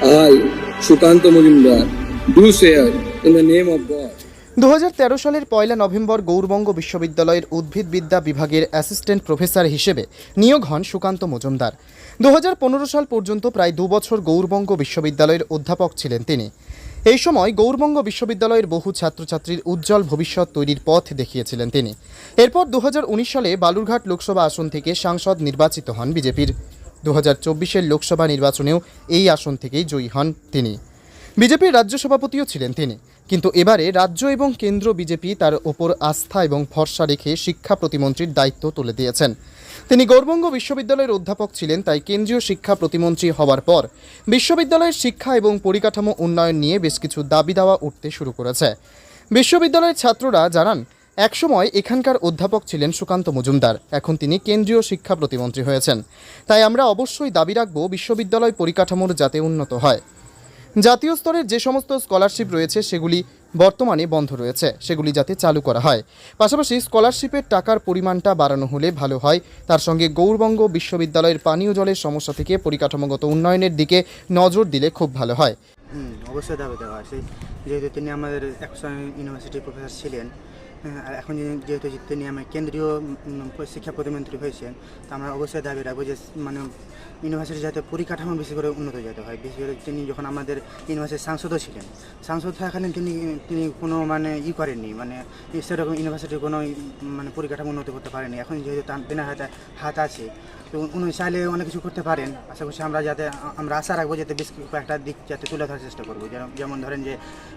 I, Shukanta Mujumdar, do swear in the name of God দু সালের পয়লা November Gour Banga বিশ্ববিদ্যালয়ের উদ্ভিদবিদ্যা বিভাগের অ্যাসিস্ট্যান্ট প্রফেসর হিসেবে নিয়োগ হন সুকান্ত মজুমদার। দু হাজার পনেরো সাল পর্যন্ত প্রায় দু বছর গৌরবঙ্গ বিশ্ববিদ্যালয়ের অধ্যাপক ছিলেন তিনি। এই সময় গৌরবঙ্গ বিশ্ববিদ্যালয়ের বহু ছাত্রছাত্রীর উজ্জ্বল ভবিষ্যৎ তৈরির পথ দেখিয়েছিলেন তিনি। এরপর দু হাজার উনিশ সালে বালুরঘাট লোকসভা আসন থেকে সাংসদ নির্বাচিত হন বিজেপির। দু হাজার লোকসভা নির্বাচনেও এই আসন থেকেই জয়ী হন তিনি। বিজেপির রাজ্য সভাপতিও ছিলেন তিনি। কিন্তু এবারে রাজ্য এবং কেন্দ্র বিজেপি তার ওপর আস্থা এবং ভরসা রেখে শিক্ষা প্রতিমন্ত্রীর দায়িত্ব তুলে দিয়েছেন। তিনি গৌরবঙ্গ বিশ্ববিদ্যালয়ের অধ্যাপক ছিলেন, তাই কেন্দ্রীয় শিক্ষা প্রতিমন্ত্রী হওয়ার পর বিশ্ববিদ্যালয়ের শিক্ষা এবং পরিকাঠামো উন্নয়ন নিয়ে বেশ কিছু দাবি দাওয়া উঠতে শুরু করেছে। বিশ্ববিদ্যালয়ের ছাত্ররা জানান একসময় এখানকার অধ্যাপক ছিলেন সুকান্ত মজুমদার। এখন তিনি কেন্দ্রীয় শিক্ষা প্রতিমন্ত্রী হয়েছেন। তাই আমরা অবশ্যই দাবি রাখব বিশ্ববিদ্যালয় পরিকাঠামোর যাতে উন্নত হয়। জাতীয় স্তরের যে সমস্ত স্কলারশিপ রয়েছে, সেগুলি বর্তমানে বন্ধ রয়েছে। সেগুলি যাতে চালু করা হয়। পাশাপাশি স্কলারশিপের টাকার পরিমাণটা বাড়ানো হলে ভালো হয়। তার সঙ্গে গৌরবঙ্গ বিশ্ববিদ্যালয়ের পানীয় জলের সমস্যা থেকে পরিকাঠামোগত উন্নয়নের দিকে নজর দিলে খুব ভালো হয়। অবশ্যই দাবি দেওয়া আছে। যেহেতু তিনি আমাদের একশো ইউনিভার্সিটির প্রফেসর ছিলেন আর এখন যেহেতু যে তিনি আমার কেন্দ্রীয় শিক্ষা প্রতিমন্ত্রী হয়েছেন, তা আমরা অবশ্যই দাবি রাখব যে মানে ইউনিভার্সিটি যাতে পরিকাঠামো বেশি করে উন্নত যেতে হয়। বেশি করে তিনি যখন আমাদের ইউনিভার্সিটির সাংসদও ছিলেন, সাংসদ থাকাকালীন তিনি তিনি কোনো মানে ই করেননি। মানে সেরকম ইউনিভার্সিটির কোনো মানে পরিকাঠামো উন্নত করতে পারেনি। এখন যেহেতু তার হাতে হাত আছে তো উনি চাইলে অনেক কিছু করতে পারেন। আশা করছি আমরা যাতে, আমরা আশা রাখব যাতে বেশ কয়েকটা দিক যাতে তুলে ধরার চেষ্টা করব। যেমন ধরেন যে,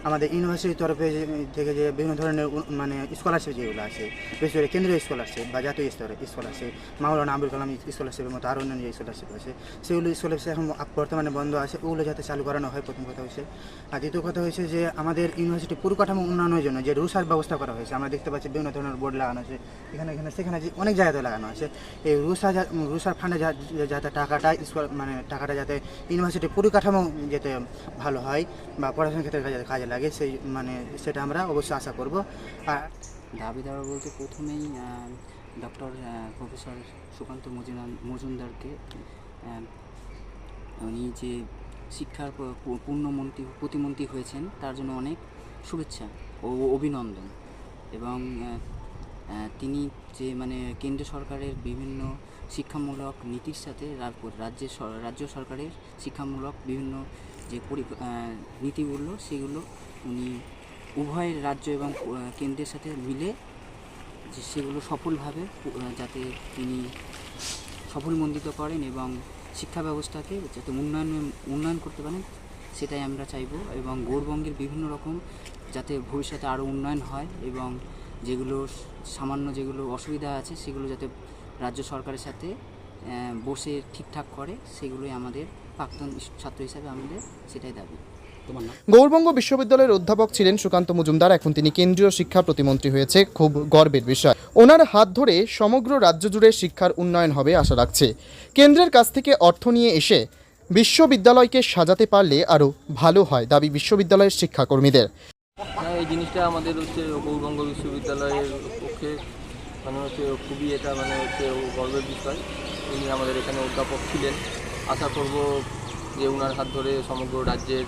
আমাদের ইউনিভার্সিটির তরফে থেকে যে বিভিন্ন ধরনের মানে স্কলারশিপ যেগুলো আছে, বিশেষ করে কেন্দ্রীয় স্কলারশিপ বা জাতীয় স্তরে স্কলারশিপ মাওলানা আবুল কালাম স্কলারশিপের মতো আরও অন্যান্য যে স্কলারশিপ আছে, সেগুলো স্কলারশিপ এখন বর্তমানে বন্ধ আছে, ওগুলো যাতে চালু করানো হয়, প্রথম কথা হচ্ছে। আর দ্বিতীয় কথা হয়েছে যে, আমাদের ইউনিভার্সিটি পরিকাঠামো উন্নয়নের জন্য যে রুসার ব্যবস্থা করা হয়েছে, আমরা দেখতে পাচ্ছি বিভিন্ন ধরনের বোর্ড লাগানো আছে, এখানে এখানে, সেখানে অনেক জায়গাতে লাগানো আছে, এই রুসা যা- ফান্ডে যাতে টাকাটা স্কল মানে টাকাটা যাতে ইউনিভার্সিটি পরিকাঠামো যাতে ভালো হয় বা পড়াশোনার ক্ষেত্রে যাতে কাজে লাগে, সেই মানে সেটা আমরা অবশ্যই আশা করব। আর দাবি দেওয়া বলতে প্রথমেই ডক্টর প্রফেসর সুকান্ত মজুমদার মজুমদারকে উনি যে শিক্ষার পূর্ণমন্ত্রী, প্রতিমন্ত্রী হয়েছেন, তার জন্য অনেক শুভেচ্ছা ও অভিনন্দন। এবং তিনি যে মানে কেন্দ্র সরকারের বিভিন্ন শিক্ষামূলক নীতির সাথে রাজ- রাজ্যের রাজ্য সরকারের শিক্ষামূলক বিভিন্ন যে পরি নীতিগুলো, সেগুলো উনি উভয় রাজ্য এবং কেন্দ্রের সাথে মিলে যে সেগুলো সফলভাবে যাতে তিনি সফলমণ্ডিত করেন এবং শিক্ষা ব্যবস্থাকে যাতে উন্নয়ন উন্নয়ন করতে পারেন, সেটাই আমরা চাইব এবং গৌরবঙ্গের বিভিন্ন রকম যাতে ভবিষ্যতে আরও উন্নয়ন হয় এবং যেগুলো সামান্য যেগুলো অসুবিধা আছে, সেগুলো যাতে রাজ্য সরকারের সাথে বসে ঠিকঠাক করে, সেগুলোই আমাদের প্রাক্তন ছাত্র হিসাবে আমাদের সেটাই দাবি। গৌরবঙ্গ বিশ্ববিদ্যালয়ের অধ্যাপক ছিলেন সুকান্ত মজুমদার। এখন তিনি কেন্দ্রীয় শিক্ষা প্রতিমন্ত্রী হয়েছে। খুব গর্বের বিষয়। ওনার হাত ধরে সমগ্র রাজ্য জুড়ে শিক্ষার উন্নয়ন হবে আশা রাখছে। কেন্দ্রের কাছ থেকে অর্থ নিয়ে এসে বিশ্ববিদ্যালয়কে সাজাতে পারলে আরও ভালো হয়, দাবি বিশ্ববিদ্যালয়ের শিক্ষাকর্মীদের। এই জিনিসটা আমাদের হচ্ছে গৌরবঙ্গ বিশ্ববিদ্যালয়ের পক্ষে মানে হচ্ছে খুবই এটা মানে হচ্ছে গর্বের বিষয়। উনি আমাদের এখানে অধ্যাপক ছিলেন। আশা করব যে ওনার হাত ধরে সমগ্র রাজ্যের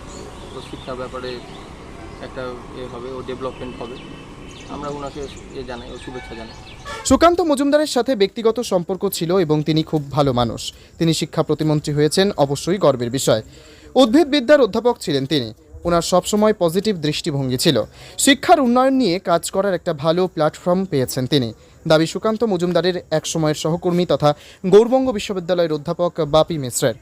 শিক্ষা ব্যাপারে একটা এ হবে ও ডেভেলপমেন্ট হবে। আমরা ওনাকে এ জানাই ও শুভেচ্ছা জানাই। সুকান্ত মজুমদারের সাথে ব্যক্তিগত সম্পর্ক ছিল এবং তিনি খুব ভালো মানুষ। তিনি শিক্ষা প্রতিমন্ত্রী হয়েছেন, অবশ্যই গর্বের বিষয়। উদ্ভিদবিদ্যার অধ্যাপক ছিলেন তিনি। ওনার সবসময় পজিটিভ দৃষ্টিভঙ্গি ছিল। শিক্ষার উন্নয়ন নিয়ে কাজ করার একটা ভালো প্ল্যাটফর্ম পেয়েছেন তিনি। দাবি সুকান্ত মজুমদারের এক সময়ের সহকর্মী তথা গৌরবঙ্গ বিশ্ববিদ্যালয়ের অধ্যাপক বাপি মিশ্রের।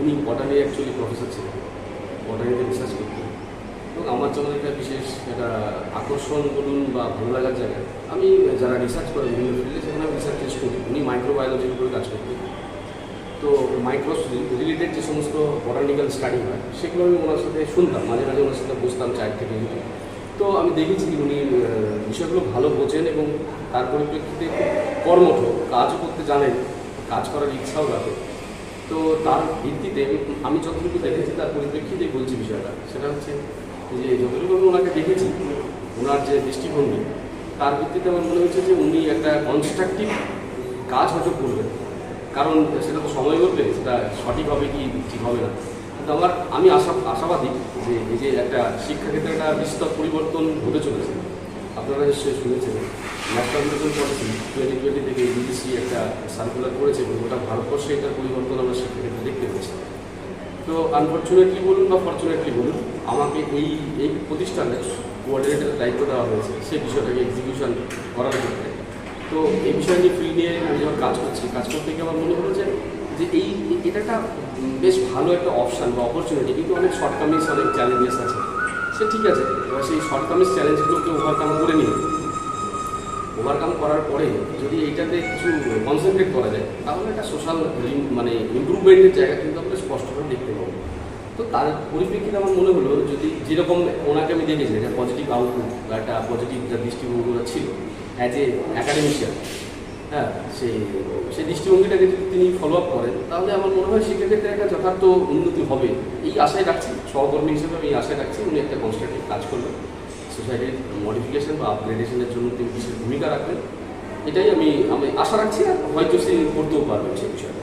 উনি বটানি অ্যাকচুয়ালি প্রফেসর ছিলেন। বটানিতে রিসার্চ করতেন। আমার জন্য একটা বিশেষ একটা আকর্ষণ বলুন বা ভালো লাগার জায়গা। আমি যারা রিসার্চ করে বিভিন্ন ফিল্ডে সেখানে আমি রিসার্চ টেস্ট করি। উনি মাইক্রোবায়োলজির উপরে কাজ করতেন। তো মাইক্রো রিলেটেড যে সমস্ত বটানিক্যাল স্টাডি হয়, সেগুলো আমি ওনার সাথে শুনতাম, মাঝে মাঝে ওনার সাথে বসতাম চায়ের থেকে তো আমি দেখেছি উনি বিষয়গুলো ভালো বোঝেন এবং তার পরিপ্রেক্ষিতে কর্মঠ, কাজও করতে জানেন, কাজ করার ইচ্ছাও রাখে। তো তার ভিত্তিতে আমি- যতটুকু দেখেছি, তার পরিপ্রেক্ষিতেই বলছি বিষয়টা। সেটা হচ্ছে যে যতটুকু আমি ওনাকে দেখেছি, ওনার যে দৃষ্টিভঙ্গি, তার ভিত্তিতে আমার মনে হচ্ছে যে উনি একটা কনস্ট্রাকটিভ কাজ হয়তো করবেন। কারণ সেটা তো সময় বলবে, সেটা সঠিক হবে কি, ঠিক হবে না। কিন্তু আমার, আমি আশা, আশাবাদী যে এই যে একটা শিক্ষাক্ষেত্রে একটা বিস্তর পরিবর্তন হতে চলেছে। আপনারা নিশ্চয়ই শুনেছেন, national education policy twenty twenty থেকে ইউজিসি একটা সার্কুলার করেছে এবং গোটা ভারতবর্ষে এটার পরিবর্তন আমরা শিক্ষাক্ষেত্রে দেখতে পাচ্ছি। তো আনফর্চুনেটলি বলুন বা ফর্চুনেটলি বলুন, আমাকে এই এই প্রতিষ্ঠানে কোঅর্ডিনেটরের দায়িত্ব দেওয়া হয়েছে সেই বিষয়টাকে এক্সিকিউশন করার ক্ষেত্রে। তো এই বিষয় নিয়ে ফিল্ড নিয়ে আমি যখন কাজ করছি, কাজ করতে গিয়ে আমার মনে হলো যে যে এই, এটা একটা বেশ ভালো একটা অপশান বা অপরচুনিটি কিন্তু অনেক শর্টকামিংস অনেক চ্যালেঞ্জেস আছে। সে ঠিক আছে, এবার সেই শর্টকামিংস চ্যালেঞ্জগুলোকে ওভারকাম করে নিয়ে ওভারকাম করার পরে যদি এইটাতে কিছু কনসেন্ট্রেট করা যায়, তাহলে একটা সোশ্যাল মানে ইম্প্রুভমেন্টের জায়গা কিন্তু আমরা স্পষ্টভাবে দেখতে পাবো তো তার পরিপ্রেক্ষিতে আমার মনে হলো যদি যেরকম ওনাকে আমি দেখেছি, একটা পজিটিভ আউটলুক বা একটা পজিটিভ যা দৃষ্টিভঙ্গিগুলো ছিল অ্যাজ এ অ্যাকাডেমিশিয়ান হ্যাঁ সেই সেই দৃষ্টিভঙ্গিটাকে যদি তিনি ফলো আপ করেন, তাহলে আমার মনে হয় সেক্ষেত্রে একটা যথার্থ উন্নতি হবে। এই আশায় রাখছি, সহকর্মী হিসেবে আমি আশায় রাখছি, উনি একটা কনস্ট্রাকটিভ কাজ করবেন। সোসাইটির মডিফিকেশন বা আপগ্রেডেশনের জন্য তিনি বিশেষ ভূমিকা রাখবেন। এটাই আমি আমি আশা রাখছি, আর হয়তো সে করতেও পারবেন সেই বিষয়ে।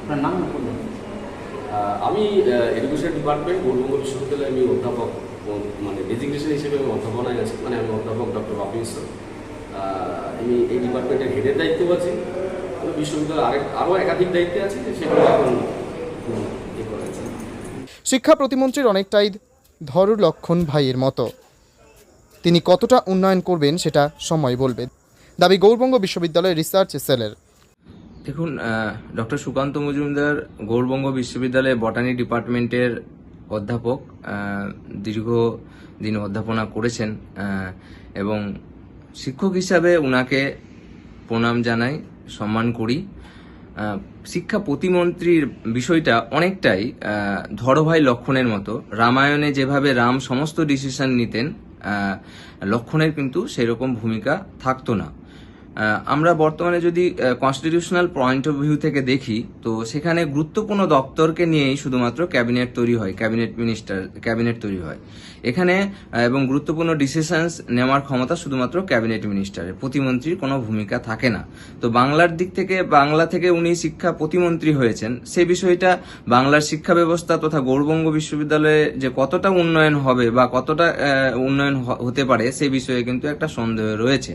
আপনার নাম আমি এডুকেশন ডিপার্টমেন্ট গৌরবঙ্গ বিশ্ববিদ্যালয়ে আমি অধ্যাপক মানে ডেজিগনেশন হিসেবে আমি অধ্যাপনায় আছি মানে আমি অধ্যাপক ডক্টর বাপি মিশ্র আমি এই ডিপার্টমেন্টের হেডের দায়িত্ব আছি আমি বিশ্ববিদ্যালয়ে আরেক, আরও একাধিক দায়িত্বে আছি, সেগুলো এখন শিক্ষা প্রতিমন্ত্রীর অনেকটাই ধর লক্ষণ ভাইয়ের মতো। তিনি কতটা উন্নয়ন করবেন সেটা সময় বলবে। দাবি গৌরবঙ্গ বিশ্ববিদ্যালয়ের রিসার্চ সেলের দেখুন ডক্টর সুকান্ত মজুমদার গৌরবঙ্গ বিশ্ববিদ্যালয়ে বটানি ডিপার্টমেন্টের অধ্যাপক দীর্ঘ দিন অধ্যাপনা করেছেন এবং শিক্ষক হিসাবে উনাকে প্রণাম জানাই, সম্মান করি। শিক্ষা প্রতিমন্ত্রীর বিষয়টা অনেকটাই ধরভাই লক্ষণের মতো। রামায়ণে যেভাবে রাম সমস্ত ডিসিশন নিতেন লক্ষণের কিন্তু সেরকম ভূমিকা থাকতো না। আমরা বর্তমানে যদি কনস্টিটিউশনাল পয়েন্ট অফ ভিউ থেকে দেখি, তো সেখানে গুরুত্বপূর্ণ দপ্তরকে নিয়েই শুধুমাত্র ক্যাবিনেট তৈরি হয় ক্যাবিনেট মিনিস্টার ক্যাবিনেট তৈরি হয়। এখানে এবং গুরুত্বপূর্ণ ডিসিশনস নেওয়ার ক্ষমতা শুধুমাত্র ক্যাবিনেট মিনিস্টারের প্রতিমন্ত্রীর কোনো ভূমিকা থাকে না। তো বাংলার দিক থেকে, বাংলা থেকে উনি শিক্ষা প্রতিমন্ত্রী হয়েছেন, সে বিষয়টা বাংলার শিক্ষা ব্যবস্থা তথা গৌরবঙ্গ বিশ্ববিদ্যালয়ে যে কতটা উন্নয়ন হবে বা কতটা উন্নয়ন হতে পারে সে বিষয়ে কিন্তু একটা সন্দেহ রয়েছে।